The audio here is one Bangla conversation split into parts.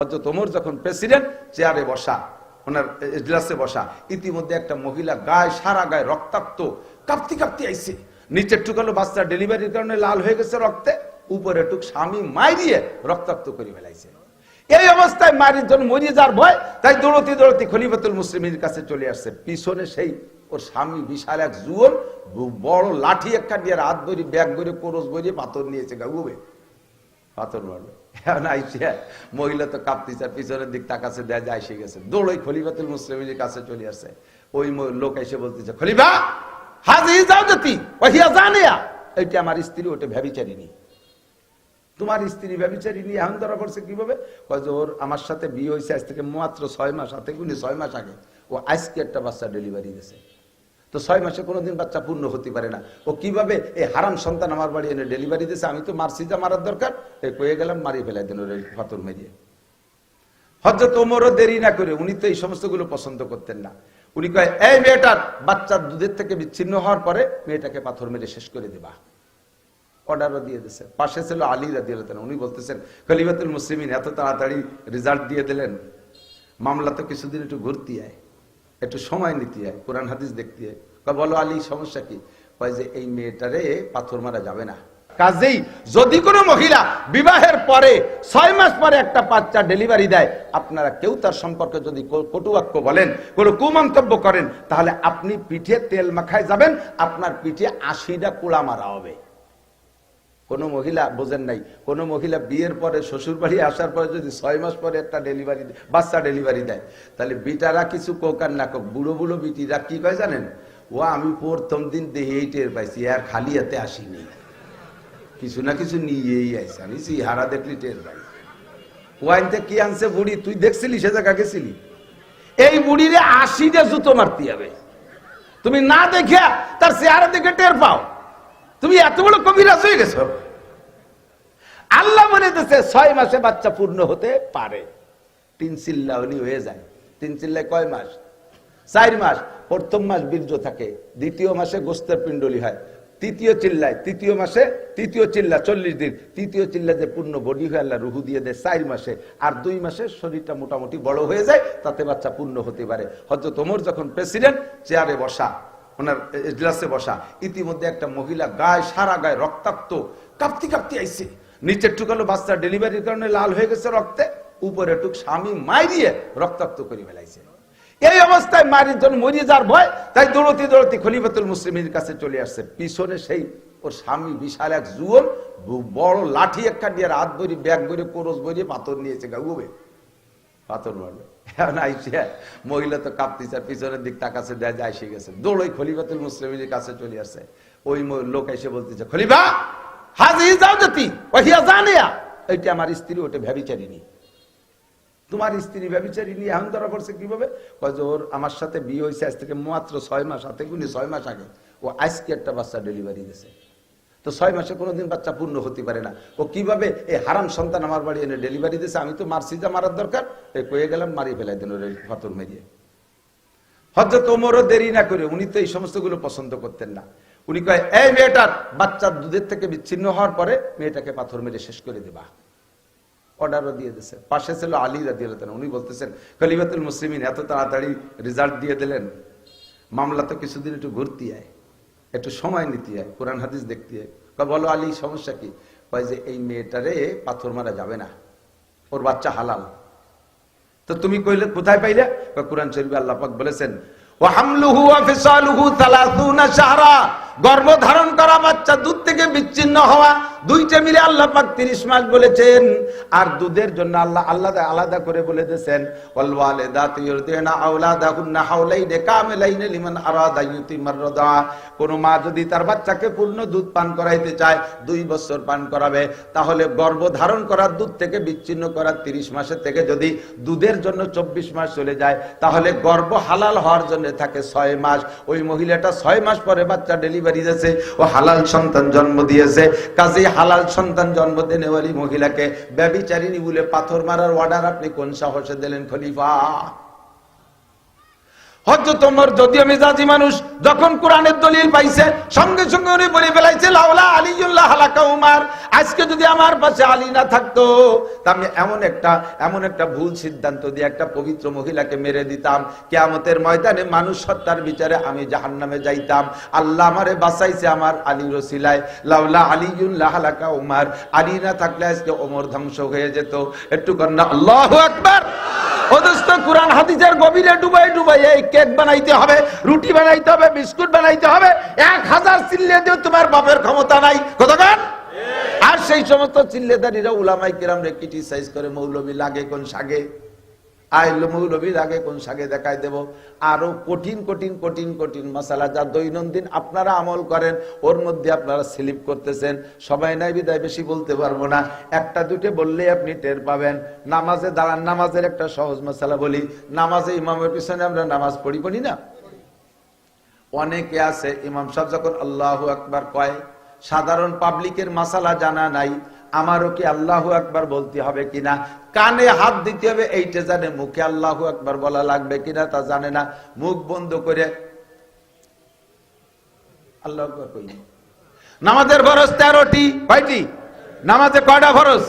হজরত ওমর যখন প্রেসিডেন্ট, চেয়ারে বসা, ওনার এজলাসে বসা, ইতিমধ্যে একটা মহিলা গায়ে, সারা গায়ে রক্তাক্ত, কাঁপতি কাঁপতি আইছে। নিচের টুকালো বাচ্চা ডেলিভারির কারণে লাল হয়ে গেছে রক্তে, উপরে টুক স্বামী মাই দিয়ে রক্তাক্ত করে ফেলাইছে। এই অবস্থায় মারির জন্য মরিয়ে যার ভয়, তাই দৌড়তি দৌড়তি খলিফাতুল মুসলিমের কাছে চলে আসছে। পিছনে সেই ওর স্বামী বিশাল এক জুয়ন, বড় লাঠি একটা দিয়ে হাত ধরি ব্যাগ ধরে কোরস ধরে পাথর নিয়েছে গাগুবে পাথর মারবে। এখন আইসিয়া মহিলা তো কাঁপতিছে আর পিছনের দিক তাকাছে দেয় যায় এসে গেছে। দৌড়ই খলিফাতুল মুসলিমের কাছে চলে আসছে। ওই লোক এসে বলতেছে, খলিফা, হাজি ওহিয়া জানিয়া। এইটা আমার স্ত্রী, ওটা ভ্যাবিচারিনি তোমার স্ত্রী ব্যবচারিনী এখন ধরা পড়ছে কীভাবে? যে ওর আমার সাথে বিয়ে হয়েছে আজ থেকে মাত্র ছয় মাস হাতে গুনি ছয় মাস আগে। ও আজকে একটা বাচ্চা ডেলিভারি দিয়েছে। তো ছয় মাসে কোনোদিন বাচ্চা পূর্ণ হতে পারে না। ও কীভাবে এই হারাম সন্তান আমার বাড়ি এনে ডেলিভারি দিয়েছে আমি তো মারছি, যা মারার দরকার। এই কয়ে গেলাম, মারিয়ে ফেলাই দেন ফাতর মেরিয়ে। হজরত ওমরও দেরি না করে উনি তো এই সমস্তগুলো পছন্দ করতেন না। উনি কয়, এই মেয়েটার বাচ্চার দুধের থেকে বিচ্ছিন্ন হওয়ার পরে মেয়েটাকে পাথর মেরে শেষ করে দেবা। অর্ডারও দিয়ে দিছে। পাশে ছিল আলী রাদি উনি বলতেছেন, খলিফাতুল মুসলিমিন, এত তাড়াতাড়ি রেজাল্ট দিয়ে দিলেন। মামলা তো কিছুদিন একটু ঘুরতে আয়। একটু সময় নিতে আয় কোরআন হাদিস দেখতে কয়, বলো আলী সমস্যা কি? যে এই মেয়েটারে পাথর মারা যাবে না। কাজেই যদি কোনো মহিলা বিবাহের পরে ছয় মাস পরে একটা বাচ্চা ডেলিভারি দেয় আপনারা কেউ তার সম্পর্কে যদি কটুবাক্য বলেন কোনো কুমন্তব্য করেন তাহলে আপনি পিঠে তেল মাখায় যাবেন আপনার পিঠে আশিটা কুড়া মারা হবে। কোন মহিলা বোঝেন নাই, কোন মহিলা বিয়ের পরে শ্বশুর বাড়ি আসার পরে যদি ছয় মাস পরে একটা ডেলিভারি বাচ্চা ডেলিভারি দেয়, তাহলে বিটারা কিছু কোক আর না কোক, বুড়ো বুড়ো বিটিরা কি কয় জানেন? ও আমি প্রথম দিন দেহে এই টের পাইছি, আর খালি হাতে আসিনি। কিছু না কিছু নিয়েই আইসি আমি হারা দেখলি টের পাই। ওয়াইনতে কি আনছে বুড়ি? তুই দেখছিলি সে জায়গা গেছিলি? এই বুড়িরে আশিটা জুতো মারতে হবে। তুমি না দেখে তার চেহারা দেখে টের পাও। তুমি এত বড় কবিরাজ হয়ে গেছো। আল্লাহ বলে দিচ্ছে ছয় মাসে বাচ্চা পূর্ণ হতে পারে। তিন চিল্লা হলি হয়ে যায়। তিন চিল্লায় কয় মাস? চার মাস। প্রথম মাস বীর্য থাকে, দ্বিতীয় মাসে গোস্তের পিণ্ডলি হয়। তৃতীয় চিল্লায়, তৃতীয় মাসে তৃতীয় চিল্লা চল্লিশ দিন। তৃতীয় চিল্লা যে পূর্ণ বডি হয়ে, আল্লাহ রুহু দিয়ে দেয় চার মাসে। আর দুই মাসে শরীরটা মোটামুটি বড় হয়ে যায়, তাতে বাচ্চা পূর্ণ হতে পারে। হয়তো তোমার যখন প্রেসিডেন্ট চেয়ারে বসা। ওনার এজলাসে বসা। ইতিমধ্যে একটা মহিলা গায়ে, সারা গায়ে রক্তাক্ত, কাঁপতি কাঁপতি আইছে। নিচের টুকালো বাচ্চা, ডেলিভারির কারণে লাল হয়ে গেছে রক্তে। উপরে টুক স্বামী মাই দিয়ে রক্তাক্ত করে ফেলাইছে। এই অবস্থায় মারির জন্য মরিয়ে যার ভয়, তাই দৌড়তি দৌড়তি খলিফাতুল মুসলিমের কাছে চলে আসছে। পিছনে সেই ওর স্বামী বিশাল এক জুয়ন বড় লাঠি একটা দিয়ে হাত ধরি ব্যাগ ধরে কোরস ভরিয়ে পাথর নিয়েছে গাগুবে পাথর মারবে। এখন আইসিয়া মহিলা তো কাঁপতিছে আর পিছনের দিক তাকাছে, দেয় যায় এসে গেছে। দৌড়ই খলিফাতুল মুসলিমের কাছে চলে আসছে। ওই লোক এসে বলতেছে, খলিফা, হাজি যাও ওহিয়া জানিয়া। আমার স্ত্রী, ওটা ভ্যাবিচারিনি তোমার স্ত্রী ব্যবচারিনী এখন ধরা পড়ছে কীভাবে? ওর আমার সাথে বিয়ে হয়েছে আজ থেকে মাত্র ছয় মাস, হাতে গুনি ছয় মাস আগে। ও আজকে একটা বাচ্চা ডেলিভারি দিয়েছে তো ছয় মাসে কোনোদিন বাচ্চা পূর্ণ হতে পারে না। ও কীভাবে এই হারাম সন্তান আমার বাড়ি এনে ডেলিভারি দিয়েছে আমি তো মারছি, যা মারার দরকার। এই কয়ে গেলাম মারিয়ে ফেলাই দেন ফাতর মেরিয়ে। হজরত ওমরও দেরি না করে উনি তো এই সমস্তগুলো পছন্দ করতেন না। উনি কয়, এই মেয়েটার বাচ্চার দুধের থেকে বিচ্ছিন্ন হওয়ার পরে মেয়েটাকে পাথর মেরে শেষ করে দেবা। অর্ডারও দিয়ে দিছে। পাশে ছিল আলী রাদি উনি বলতেছেন, খলিফাতুল মুসলিমিন, এত তাড়াতাড়ি রেজাল্ট দিয়ে দিলেন। মামলা তো কিছুদিন একটু ঘুরতে আয়। একটু সময় নিতে হয়, কোরআন হাদিস দেখতে হয়। বলো, আলী, সমস্যা কি? কয় যে, এই মেয়েটারে পাথর মারা যাবে না, ওর বাচ্চা হালাল। তো তুমি কইলে, কোথায় পাইলে? কোরআন শরীফ আল্লাহ পাক বলেছেন ও হামলুহু ওয়া ফিসালুহু 30 শাহরা গর্ভ ধারণ করা বাচ্চা দুধ থেকে বিচ্ছিন্ন হওয়া, দুইটা মিলে আল্লাহ পাক 30 মাস বলেছেন। আর দুধের জন্য আল্লাহ আলাদা আলাদা করে বলে দিয়েছেন কোন মা যদি তার বাচ্চাকে পূর্ণ দুধ পান করাইতে চায়, দুই বছর পান করাবে, তাহলে গর্ভ ধারণ করার দুধ থেকে বিচ্ছিন্ন করার 30 মাসের থেকে যদি দুধের জন্য 24 মাস চলে যায়, তাহলে গর্ভ হালাল হওয়ার জন্য থাকে ছয় মাস। ওই মহিলাটা ছয় মাস পরে বাচ্চা ডেলিভারি দিয়েছে ও হালাল সন্তান জন্ম দিয়েছে। কাজেই হালাল সন্তান জন্ম দেনেওয়ালি মহিলাকে ব্যবিচারিণী বলে পাথর মারার অর্ডার আপনি কোন সাহসে দিলেন খলিফা? পবিত্র মহিলাকে মেরে দিতাম। কেয়ামতের ময়দানে মানুষ সত্তার বিচারে আমি জাহান্নামে যাইতাম। আল্লাহ আমারে বাঁচাইছে আমার আলী রসিলায় লাউলা আলিউল্লাহ হালাকা উমার, আলী না থাকলে আজকে ওমর ধ্বংস হয়ে যেত। একটু কন্যা, আল্লাহ একবার কোরআন হাদিসের গভীরে ডুবাই ডুবাই কেক বানাইতে হবে রুটি বানাইতে হবে বিস্কুট বানাইতে হবে এক হাজার চিল্লে দিয়ে তোমার বাপের ক্ষমতা নাই। কতক্ষণ আর সেই সমস্ত চিল্লেদারিরা উলামাই কিরাম রে ক্রিটিসাইজ করে মৌলবি লাগে কোন সাগে লাগে কোন কঠিন কঠিন কঠিন কঠিন মশালা যা দৈনন্দিন আপনারা আমল করেন, ওর মধ্যে আপনারা করতেছেন। সবাই বিদায় বেশি বলতে পারব না। একটা আপনি টের পাবেন। নামাজে দাঁড়ান, নামাজের একটা সহজ মশালা বলি। নামাজে ইমামের পিছনে আমরা নামাজ পড়ি না? অনেকে আছে, ইমাম সাহেব যখন আল্লাহ আকবার কয়, সাধারণ পাবলিকের মাসালা জানা নাই আমারও কি আল্লাহ আকবার বলতে হবে কিনা? কানে হাত দিতে হবে, এইটা জানে। মুখে আল্লাহ আকবার বলা লাগবে কিনা তা জানে না। মুখ বন্ধ করে আল্লাহ নামাজের ভরস তেরোটি, কয়টি? নামাজে কয়টা ফরজ?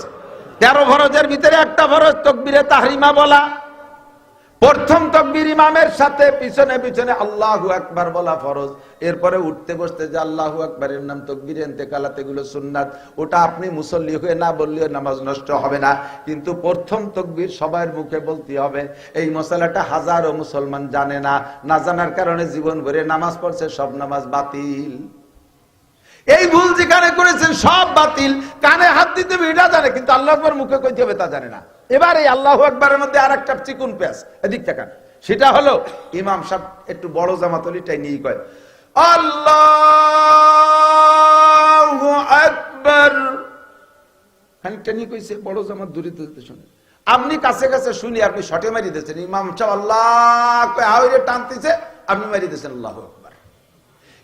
তেরো ফরজের ভিতরে একটা ফরজ, তকবিরে তাহরিমা বলা। প্রথম তকবির ইমামের সাথে পিছনে পিছনে আল্লাহু আকবার বলা ফরজ। এরপরে উঠতে বসতে যে আল্লাহু আকবারের নাম তকবির এনতে কালাতে গুলো সুন্নাত। ওটা আপনি মুসল্লি হয়ে না বললেও নামাজ নষ্ট হবে না। কিন্তু প্রথম তকবির সবার মুখে বলতে হবে, এই মশলাটা হাজারো মুসলমান জানে না। না জানার কারণে জীবন ভরে নামাজ পড়ছে, সব নামাজ বাতিল। এই ভুল যেখানে করেছেন, সব বাতিল। কানে হাত দিতে হবে, এটা জানে, কিন্তু আল্লাহ আকবর মুখে কইতে হবে, তা জানে না। এবার আল্লাহ আকবরের মধ্যে আর একটা চিকুন পেঁয়াজ, এদিক তাকান। সেটা হলো, ইমাম সাহেব একটু বড় জামাতলিটাই নিয়ে কয়, আল্লাহ আকবর। আপনি কাছে কাছে শুনি আপনি শটে মারি দিয়েছেন। আল্লাহ টানতেছে। আপনি আল্লাহ আকবর।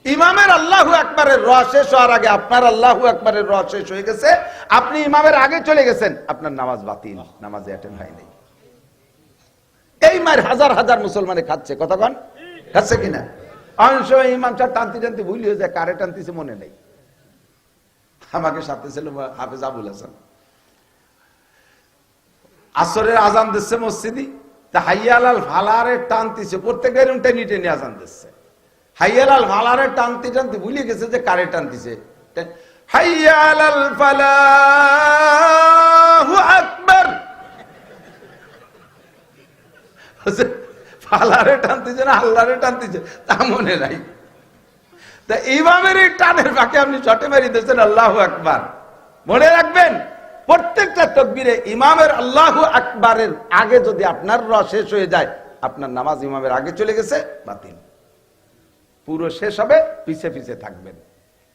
ইমামের আল্লাহ আকবরের র শেষ হওয়ার আগে আপনার আল্লাহ আকবরের র শেষ হয়ে গেছে। আপনি ইমামের আগে চলে গেছেন, আপনার নামাজ বাতিল, নামাজে অ্যাটেন্ড হয় নাই। এই মায়ের হাজার হাজার মুসলমানে খাচ্ছে কতক্ষণ খাচ্ছে কিনা? অংশ ইমাম সাহেব টানতে টানতে ভুল হয়ে যায়, কারে টানতেছে মনে নেই। আমাকে সাথে ছিল হাফেজ আবুল হাসান। আসরের আজান দিচ্ছে মসজিদি, তা হাইয়ালাল ফালারে টানতেছে প্রত্যেকের টেনে টেনে আজান দিচ্ছে। হাইয়ালাল ফালারে টানতে টানতে ভুলে গেছে যে কারে টানতেছে। হাইয়ালাল ফালাহু আকবার। ফালারে টানতেছে না আল্লাহরে টানতেছে, তা মনে নাই। তা ইমামের এই টানের ফাঁকে আপনি চটে মারি দিয়েছেন, আল্লাহ আকবার। মনে রাখবেন, প্রত্যেকটা তকবিরে ইমামের আল্লাহ আকবারের আগে যদি আপনার র শেষ হয়ে যায়, আপনার নামাজ ইমামের আগে চলে গেছে, বাতিল। পুরো শেষ হবে পিছে পিছে থাকবেন।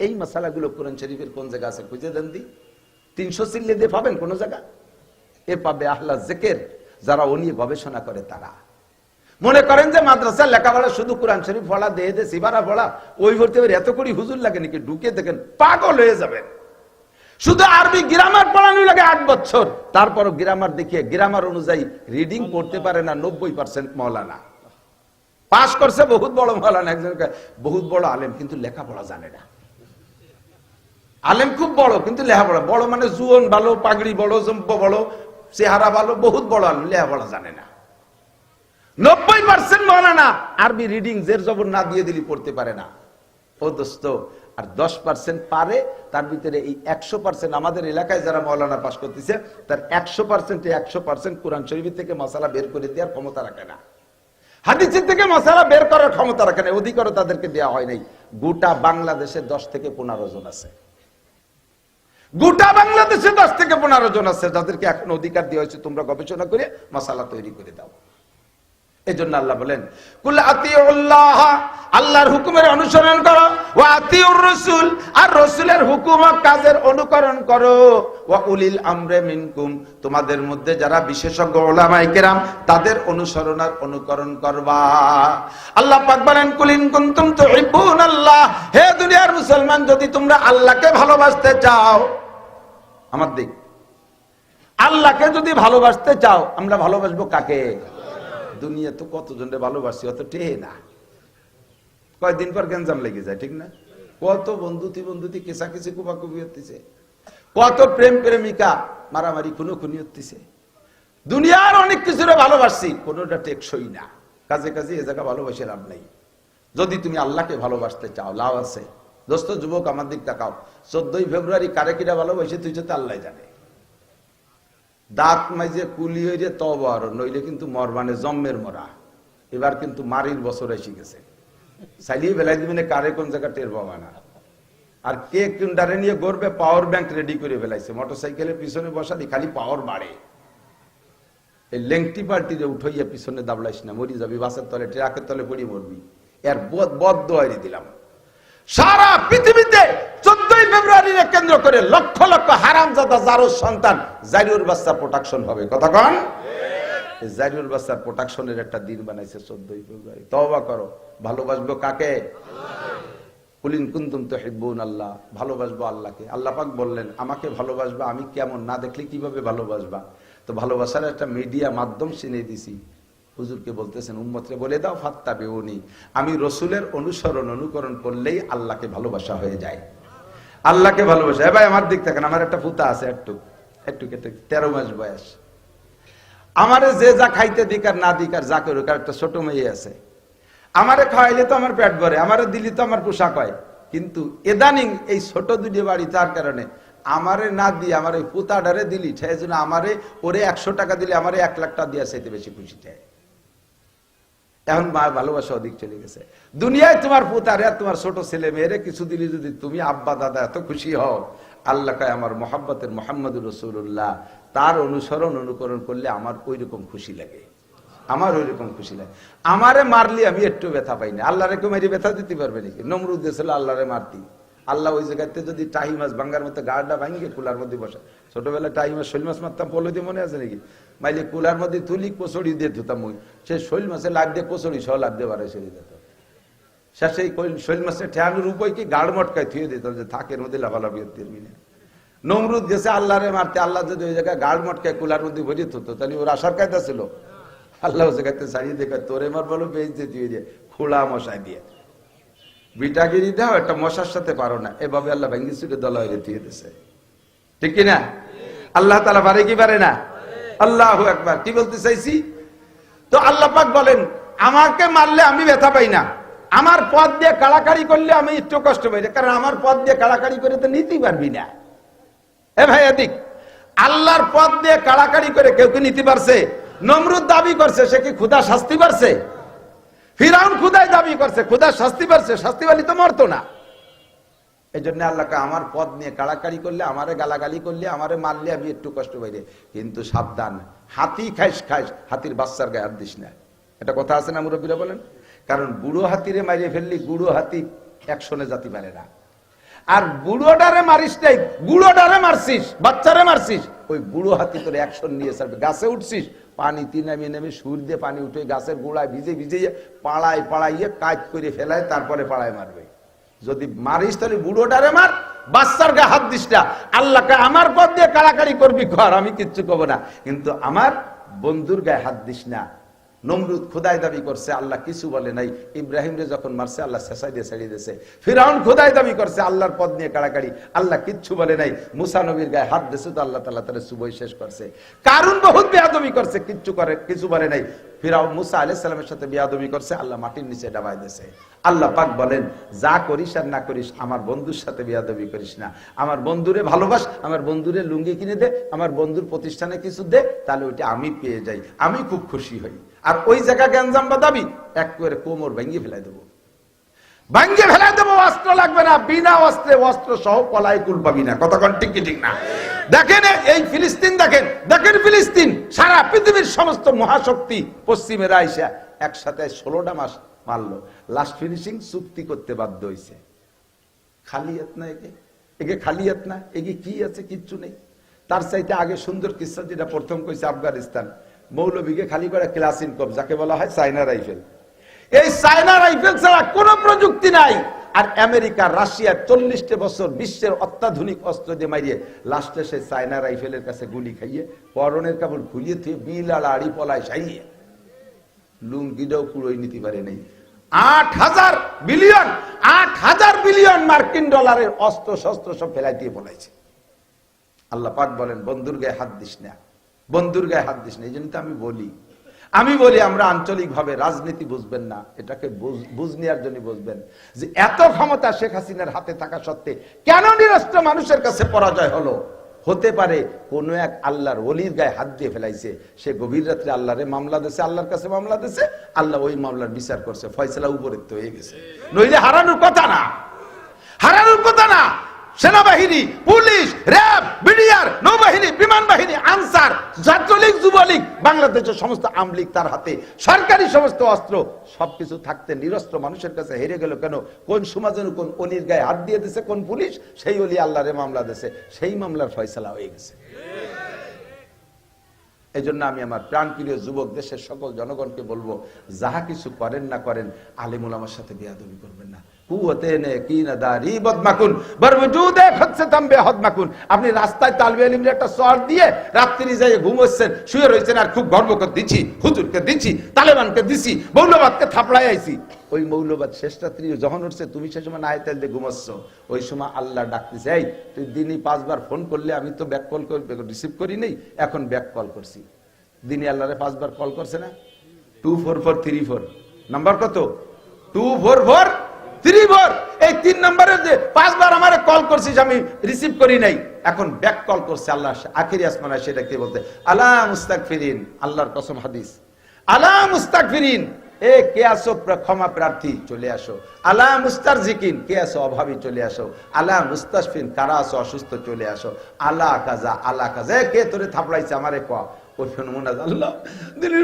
এই মশালাগুলো কোরআন শরীফের কোন জায়গা আছে খুঁজে দেন দি। তিনশো চিল্লে দিয়ে পাবেন কোন জায়গা? এ পাবে আহ্লা জেকের যারা ও নিয়ে গবেষণা করে তারা। মনে করেন যে মাদ্রাসার লেখাপড়া শুধু কোরআন শরীফ পড়া দিয়ে দে সিবারা পড়া ওই ভর্তি এত করি হুজুর লাগে নাকি? ঢুকে দেখেন পাগল হয়ে যাবেন। শুধু আরবি গ্রামার পড়ানো লাগে আট বছর। তারপরও গ্রামার দেখিয়ে গ্রামার অনুযায়ী রিডিং করতে পারে না নব্বই পার্সেন্ট মৌলানা। পাশ করছে, বহুত বড় মৌলানা একজন বহুত বড় আলেম, কিন্তু লেখাপড়া জানে না। আলেম খুব বড়, কিন্তু লেখাপড়া, বড় মানে জুয়ন ভালো, পাগড়ি বড়, জম্প বড়, চেহারা ভালো, বহুত বড় আলেম, লেখাপড়া জানে না। নব্বই পার্সেন্ট মৌলানা আরবি রিডিং জের জবর না দিয়ে দিলি পড়তে পারে না। ও দোস্ত, আর দশ পার্সেন্ট পারে, তার ভিতরে এই একশো পার্সেন্ট আমাদের এলাকায় যারা মৌলানা পাশ করতেছে, তার একশো পার্সেন্ট একশো পার্সেন্ট কোরআন শরীফ থেকে মশালা বের করে দেওয়ার ক্ষমতা রাখে না। হাদিসের থেকে মশালা বের করার ক্ষমতা রাখে না অধিকারও তাদেরকে দেওয়া হয় নাই। গোটা বাংলাদেশে দশ থেকে পনেরো জন আছে। গোটা বাংলাদেশে দশ থেকে পনেরো জন আছে, যাদেরকে এখন অধিকার দেওয়া হয়েছে। তোমরা গবেষণা করে মশালা তৈরি করে দাও। এই জন্য আল্লাহ বলেন আল্লাহর হুকুমের অনুসরণ করো ও আতিউর রসুল আর রসুলের হুকুম কাজের অনুকরণ করো ও উলিল আমরে মিনকুম তোমাদের মধ্যে যারা বিশেষজ্ঞ ওলামাই কেরাম, তাদের অনুসরণ আর অনুকরণ করবা। আল্লাহ পাক বলেন কুলিন কুনতুম তুহিব্বুন আল্লাহ হে দুনিয়ার মুসলমান, যদি তোমরা আল্লাহকে ভালোবাসতে চাও, আমার দিক, আল্লাহকে যদি ভালোবাসতে চাও, আমরা ভালোবাসবো কাকে? দুনিয়া তো কতজনরে ভালোবাসি, অত টেহে না। কয়দিন পর গেঞ্জাম লেগে যায়, ঠিক না? কত বন্ধুতি বন্ধুতি কেসা কেসি কুবাকুবি হতেছে। কত প্রেম প্রেমিকা, মারামারি খুনো খুনি হতেছে। দুনিয়ার অনেক কিছুরে ভালোবাসছি কোনোটা টেকসই না। কাজে কাজে এ জায়গা ভালোবাসে লাভ নাই। যদি তুমি আল্লাহকে ভালোবাসতে চাও, লাভ আছে। দোস্ত, যুবক, আমার দিক তাকাও চোদ্দই ফেব্রুয়ারি কারে কিরা ভালোবাসে, তুই তো আল্লাহ জানে। দাঁত মাইজে কুলি হয়ে হইরে তবর নইলে কিন্তু মরবানে জম্মের মরা। এবার কিন্তু মারির বছর এসে গেছে। চাইলিয়ে বেলাই দিবেন কারে কোন জায়গা টের পাবা না। আর কে কিন্ডারে নিয়ে গড়বে পাওয়ার ব্যাংক রেডি করে ফেলাইছে। মোটর সাইকেলের পিছনে বসালি খালি পাওয়ার বাড়ে। এই লেংটি পাল্টিরে উঠাইয়া পিছনে দাবলাইস না, মরি যাবি, বাসের তলে, ট্রাকের তলে পড়ি মরবি। এর বদ বদ্ধ দিলাম। সারা পৃথিবীতে চোদ্দই ফেব্রুয়ারি কেন্দ্র করে লক্ষ লক্ষ হারামজাদা জারো সন্তান জারিউর বাচ্চার প্রোটাকশন হবে। কথা কন? জারিউর বাচ্চার প্রোটাকশনের একটা দিন বানাইছে চোদ্দই ফেব্রুয়ারি। তবা করো। ভালোবাসবো কাকে? কুলিন কুন্তুম তো হেব্বুন আল্লাহ। ভালোবাসবো আল্লাহকে। আল্লাহ পাক বললেন, আমাকে ভালোবাসবা? আমি কেমন? না দেখলে কীভাবে ভালোবাসবা? তো ভালোবাসার একটা মিডিয়া মাধ্যম চিনে দিছি। হুজুরকে বলতেছেন, উম্মতরে বলে দাও ফাত্তা বেউনি আমি রসুলের অনুসরণ, অনুকরণ করলেই আল্লাহকে ভালোবাসা হয়ে যায়। আল্লাহকে ভালোবাসা। এ ভাই, আমার দিক থাকেন, আমার একটা পুতা আছে, একটু একটু কেটে তেরো মাস বয়স। আমারে যে যা খাইতে দিক আর না দিক আর যা করুক, আর একটা ছোট মেয়ে আছে। আমারে খাওয়াইলে তো আমার পেট ভরে, আমারে দিলি তো আমার পোশাক হয়। কিন্তু এদানিং এই ছোট দুটি বাড়ি তার কারণে আমারে না দিয়ে, আমার ওই পুতাডারে দিলি সেই জন্য আমারে ওরে একশো টাকা দিলে আমারে এক লাখ টাকা দিয়ে চাইতে বেশি খুশি চায়। এখন মা ভালোবাসা অধিক চলে গেছে। দুনিয়ায় তোমার পুতারে তোমার ছোট ছেলে মেয়েরে কিছু দিলে যদি তুমি আব্বা, দাদা এত খুশি হও, আল্লাহ কয় আমার মোহাম্মতের মোহাম্মদুর রসুল্লাহ তার অনুসরণ, অনুকরণ করলে আমার ওই রকম খুশি লাগে। আমার ওই রকম খুশি লাগে। আমারে মারলি আমি একটু ব্যথা পাইনি আল্লাহরে কেউ মেরে ব্যথা দিতে পারবে নাকি? নমরুদ্দেশ আল্লাহরে মারতি। আল্লাহ ওই জায়গাতে যদি টাই মাছ ভাঙ্গার মতো গাড়টা ভাঙ্গে কুলার মধ্যে বসে। ছোটবেলায় টাই মাছ, শৈল মাছ মারতাম, পলো দিয়ে মনে আছে নাকি? মাইলে কুলার মধ্যে তুলি কোচড়ি দিয়ে ধুতাম ওই। সে শৈল মাছে লাভ দিয়ে কোচড়ি, সহ লাভ দিয়ে বাড়াই সেরে দিত। শেষে শৈল মাছের ঠেয়ানোর উপায় কি গাড় মটকায় থুয়ে দিত যে থাকের মধ্যে লাভালাভি তিরবি না নমরুদ গেছে আল্লাহরে মারতে, আল্লাহ যদি ওই জায়গায় গাড় মটকায় কুলার মধ্যে ভরিয়ে থতো তাহলে ওর আশার কায়দা ছিল। আল্লাহ ওই জায়গাতে ছাড়িয়ে দেখে, তোরে মার বলো বেঁচ দিয়ে দিয়ে দিয়ে খোলা মশাই দিয়ে। বিটাগিরি দাও, একটা মশার সাথে পারো না। এভাবে আল্লাহ ভেঙ্গি সুরে দলা হয়ে দিয়ে দিছে। ঠিক কিনা? আল্লাহ তালা পারে কি পারে না? আল্লাহ একবার কি বলতে চাইছি? তো আল্লাহ পাক বলেন, আমাকে মারলে আমি ব্যথা পাই না। আমার পথ দিয়ে কাড়াকাড়ি করলে আমি একটু কষ্ট পাই না। কারণ আমার পথ দিয়ে কাড়াকাড়ি করে তো নিতেই পারবি না। এ ভাই এদিক। আল্লাহর পথ দিয়ে কাড়াকাড়ি করে কেউ কি নিতে পারছে? নমরুদ দাবি করছে, সে কি ক্ষুদা শাস্তি পারছে? ফিরাউন খুদাই দাবি করছে খুদা শাস্তি পারছে শাস্তি পালি তো মরতো না। এই জন্য আল্লাহকে আমার পদ নিয়ে কাড়াকাড়ি করলে, আমারে গালাগালি করলে, আমারে মারলে আমি একটু কষ্ট পাইলে কিন্তু সাবধান, হাতি খাইস খাইস, হাতির বাচ্চার গায়ে হাত দিস না। এটা কথা আছে না মুরব্বীরা বলেন? কারণ বুড়ো হাতিরে মারিয়ে ফেললি, বুড়ো হাতি একশনে জাতি পারে না। আর বুড়োটারে মারিস নাই, বুড়োটারে মারছিস, বাচ্চারে মারছিস, ওই বুড়ো হাতি তোর অ্যাকশন নিয়ে সারবে গাছে উঠছিস পানিতে নামিয়ে নেমে সুর দিয়ে পানি উঠে গাছের গোড়ায় ভিজে ভিজে পাড়ায় পাড়াইয়ে কাজ করে ফেলায়, তারপরে পাড়ায় মারবে। যদি মারিস তাহলে বুড়োটারে মার, বাচ্চার গা হাত দিসটা আল্লাহকে আমার পথ দিয়ে কাড়াকাড়ি করবি, ঘর আমি কিচ্ছু কব না। কিন্তু আমার বন্ধুর গায়ে হাত দিস না। নমরুদ খোদাই দাবি করছে, আল্লাহ কিছু বলে নাই। ইব্রাহিম রে যখন মারছে, আল্লাহ শেষাই দিয়ে ছাড়িয়ে দিয়েছে। ফিরাউন খোদাই দাবি করছে, আল্লাহর পদ নিয়ে কাড়াকাড়ি। আল্লাহ কিচ্ছু বলে নাই। মুসা নবীর গায়ে হাত দিয়েছে তো আল্লাহ তাল্লাহ তারা সুবই শেষ করছে। কারণ বহুত বেয়াদবি করছে, কিচ্ছু করে, কিছু বলে নাই। ফিরাউন মুসা আলাইহিস সালামের সাথে বেয়াদবি করছে, আল্লাহ মাটির নিচে ডাবাই দিয়েছে। আল্লাহ পাক বলেন, যা করিস আর না করিস, আমার বন্ধুর সাথে বেয়াদবি করিস না। আমার বন্ধুরে ভালোবাস, আমার বন্ধুরে লুঙ্গি কিনে দে, আমার বন্ধুর প্রতিষ্ঠানে কিছু দে, তাহলে ওইটা আমি পেয়ে যাই। আমি খুব খুশি হই। আর ওই জায়গা গ্যাঞ্জাম বা দাবি, এক করে কোমর ভেঙে ফেলাই দেবো। ভাঙ্গে ফেলাই দেবো, অস্ত্র লাগবে না, বিনা অস্ত্রে, অস্ত্র সহ কলাই কুল পাবি না কতক্ষণ ঠিক কি ঠিক না? দেখেন এই ফিলিস্তিন দেখেন দেখেন ফিলিস্তিন, সারা পৃথিবীর সমস্ত মহাশক্তি পশ্চিমের আইসা একসাথে ষোলোটা মাস মারলো। লাস্ট ফিনিশিং চুক্তি করতে বাধ্য হয়েছে খালি হাত না একে? একে খালি হাত না? একে কি আছে? কিচ্ছু নেই। তার চাইতে আগে সুন্দর কিসা যেটা প্রথম কইছে আফগানিস্তান। মৌলবীকে খালি করে ক্লাস ইনকম যাকে বলা হয় চাইনা রাইফেল। এই চায়না রাইফেল ছাড়া কোনো প্রযুক্তি নাই। আর আমেরিকা, রাশিয়া চল্লিশটি বছর বিশ্বের অত্যাধুনিক অস্ত্র দিয়ে মারিয়ে, লাস্টে সে চায়না রাইফেলের কাছে গুলি খাইয়ে, পরনের কাপড় খুলিয়ে থুয়ে, বিল আর আড়ি পলায় সাইয়ে লুঙ্গিটাও পুরোই নিতে পারে নাই। আট হাজার বিলিয়ন, আট হাজার বিলিয়ন মার্কিন ডলারের অস্ত্র, শস্ত্র সব ফেলাই দিয়ে বলাইছে আল্লাহ পাক বলেন, বন্ধুর গায়ে হাত দিস না। বন্ধুর গায়ে হাত দিস না, এই জন্য তো আমি বলি। আমি বলি আমরা আঞ্চলিক ভাবে রাজনীতি বুঝবেন না, এটাকে বুঝ- নেওয়ার জন্য বুঝবেন। যে এত ক্ষমতা শেখ হাসিনার হাতে থাকা সত্ত্বে কেন নিরস্ত্র মানুষের কাছে পরাজয় হলো? হতে পারে কোন এক আল্লাহর অলির গায়ে হাত দিয়ে ফেলাইছে, সে গভীর রাত্রে আল্লাহরে মামলা দিছে আল্লাহর কাছে মামলা দিছে আল্লাহ ওই মামলার বিচার করছে, ফয়সলা উপরে তো হয়ে গেছে। নইলে হারানোর কথা না। হারানোর কথা না। সেনাবাহিনী, পুলিশ, র্যাব সমস্ত আমলিগ তার হাতে, সরকারি সমস্ত অস্ত্র, সবকিছু থাকতে নিরস্ত্র মানুষের কাছে হেরে গেল কেন? কোন সমাজের কোন অলির গায়ে হাত দিয়ে দিছে, কোন পুলিশ? সেই অলি আল্লাহরে মামলা দিছে, সেই মামলার ফয়সালা হয়ে গেছে। এই জন্য আমি আমার প্রাণপ্রিয় যুবক দেশের সকল জনগণকে বলব, যাহা কিছু করেন না করেন, আলিমুল আমার সাথে বেয়াদবি করবেন না। আপনি রাস্তায় তালবে আলিমের একটা সর দিয়ে রাত্রি যাই ঘুমোচ্ছেন, শুয়ে রয়েছেন আর খুব গর্ব করে দিচ্ছি হুজুরকে দিচ্ছি তালেবানকে দিছি, মৌলবাদকে থাপড়াই আইছি। ওই মৌলবাদ শেষ রাত্রি যখন উঠছে, তুমি সে সময় না তেল দিয়ে ঘুমাচ্ছ। ওই সময় আল্লাহ ডাকতেছে, এই, তুই দিনই পাঁচবার ফোন করলে আমি তো ব্যাক কল রিসিভ করি নেই, এখন ব্যাক কল করছি। দিনই আল্লাহরে পাঁচবার কল করছে না? Two four four three four. Number কত? Two four four three four এই তিন নম্বরে যে পাঁচবার আমার কল করছিস, আমি রিসিভ করি নাই। এখন ব্যাক কল করছে আল্লাহ, আখিরি আসমানা সেটা কি বলতে আল্লাহ মুস্তাক ফিরিন আল্লাহর কসম হাদিস। আল্লাহ মুস্তাক ফিরিন এ কে আসো ক্ষমা প্রার্থী, চলে আসো। আলা মুস্তার জিকিন কে আসো অভাবী, চলে আসো। আলা মুস্তাসফিন কারা আসো অসুস্থ, চলে আসো। আলা কাজা আলা কাজা কে তোরে থাপড়াইছে আমারে ক? ছেলে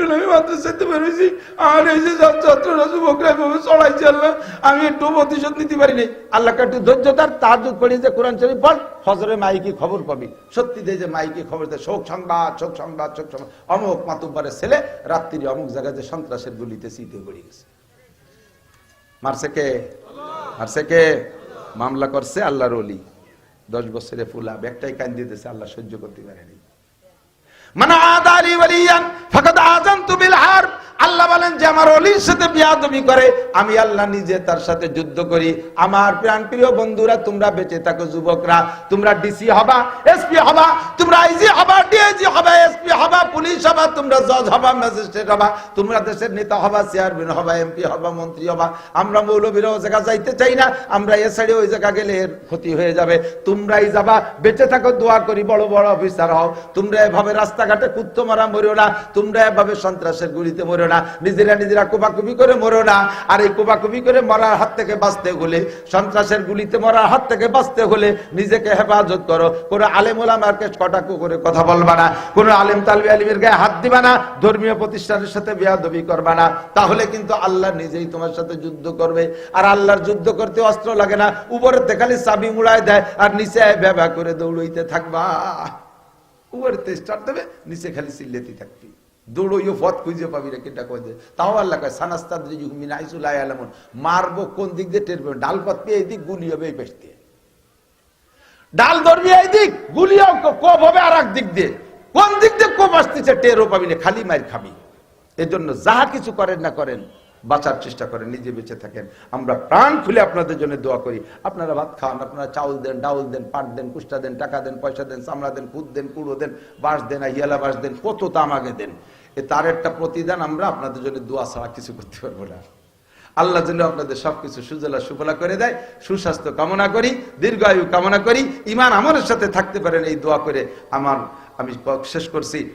রাত্রি অমুক জায়গায় যে সন্ত্রাসের গুলিতে সিটে পড়ে গেছে। মারছে কে? মারছে কে? মামলা করছে আল্লাহর অলি দশ বছরে ফুলা একটাই কান দিতেছে, আল্লাহ সহ্য করতে পারেনি। من عادى لي وليا فقد آذنت بالحرب. আল্লাহ বলেন যে আমার অলির সাথে বিয়াদবি করে, আমি আল্লাহ নিজে তার সাথে যুদ্ধ করি। আমার প্রাণপ্রিয় বন্ধুরা, তোমরা বেঁচে থাকো যুবকরা। তোমরা ডিসি হবা এসপি হবা, তোমরা আইজি হবা ডিআইজি হবা এসপি হবা, পুলিশ হবা, তোমরা জজ হবা ম্যাজিস্ট্রেট হবা, তোমরা দেশের নেতা হবা চেয়ারম্যান হবা এমপি হবা, মন্ত্রী হবা। আমরা মৌলবীর জায়গা যাইতে চাই না, আমরা এ সাইডে ওই জায়গা গেলে এর ক্ষতি হয়ে যাবে। তোমরাই যাবা, বেঁচে থাকো, দোয়া করি, বড় বড় অফিসার হও। তোমরা এভাবে রাস্তাঘাটে কুত্তো মারা মরো না, তোমরা এভাবে সন্ত্রাসের গুলিতে মরো না। নিজেরা নিজেরা কোপাকুপি করে মরো না। আর এই কোপাকুপি করে মরার হাত থেকে বাঁচতে হলে, সন্ত্রাসের গুলিতে মরার হাত থেকে বাঁচতে হলে নিজেকে হেফাজত করো। কোনো আলেম ওলামাকে কটাকু করে কথা বলবা না। কোনো আলেম তালবি আলিমের গায়ে হাত দিবা না। ধর্মীয় প্রতিষ্ঠানের সাথে বেয়াদবি করবা না। তাহলে কিন্তু আল্লাহ নিজেই তোমার সাথে যুদ্ধ করবে। আর আল্লাহর যুদ্ধ করতে অস্ত্র লাগে না। উপরে খালি চাবি মুড়ায় দেয় আর নিচে ব্যবহার করে দৌড়ইতে থাকবা। উপরেতে স্টার্ট দেবে, নিচে খালি চিল্লেতে থাকবি। দৌড়ইও পথ খুঁজে পাবি না কয়ে তাও আল্লাহ কয় মিন আলমন মারবো কোন দিক দিয়ে টের ডাল পাত পেয়ে এই দিক, গুলি হবে এই পেশ দিয়ে। ডাল ধরবি এই দিক গুলিও কোপ হবে আর এক দিক দিয়ে। কোন দিক দিয়ে কোপ আসতেছে টেরও পাবি না, খালি মার খাবি। এজন্য যাহা কিছু করেন না করেন বাঁচার চেষ্টা করেন, নিজে বেঁচে থাকেন। আমরা প্রাণ খুলে আপনাদের জন্য দোয়া করি। আপনারা ভাত খান, আপনারা চাউল দেন, ডাউল দেন, পাট দেন, কুষ্টা দেন, টাকা দেন, পয়সা দেন, চামড়া দেন কুদ দেন, কুড়ো দেন, বাঁশ দেন হিয়ালা বাঁশ দেন, কত তামাগে দেন। এ তার একটা প্রতিদান, আমরা আপনাদের জন্য দোয়া ছাড়া কিছু করতে পারব না। আল্লাহ যেন আপনাদের সবকিছু সুজলা সুফলা করে দেয়, সুস্বাস্থ্য কামনা করি, দীর্ঘায়ু কামনা করি ইমান আমলের সাথে থাকতে পারেন এই দোয়া করে। আমার, আমি শেষ করছি।